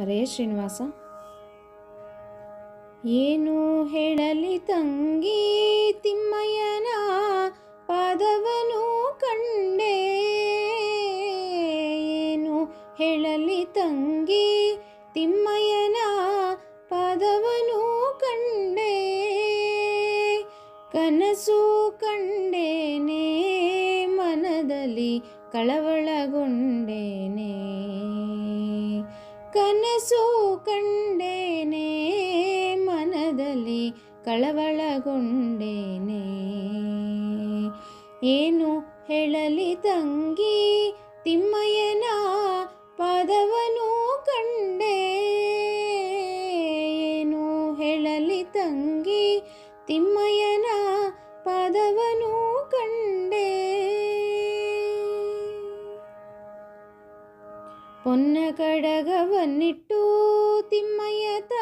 ಹರೇ ಶ್ರೀನಿವಾಸ. ಏನು ಹೇಳಲಿ ತಂಗಿ ತಿಮ್ಮಯ್ಯನ ಪಾದವನು ಕಂಡೆ. ಏನು ಹೇಳಲಿ ತಂಗಿ ತಿಮ್ಮಯ್ಯನ ಪಾದವನು ಕಂಡೆ. ಕನಸು ಕಂಡೇನೆ, ಮನದಲ್ಲಿ ಕಳವಳಗೊಂಡೇನೆ. ಕನಸು ಕಂಡೇನೆ ಮನದಲ್ಲಿ ಕಳವಳಗೊಂಡೇನೆ. ಏನು ಹೇಳಲಿ ತಂಗಿ ತಿಮ್ಮಯ್ಯನ ಪದವನು ಕಂಡೆ. ಏನು ಹೇಳಲಿ ತಂಗಿ ತಿಮ್ಮಯ್ಯನ ಪೊನ್ನ ಕಡಗವನ್ನಿಟ್ಟು ತಿಮ್ಮಯ್ಯತ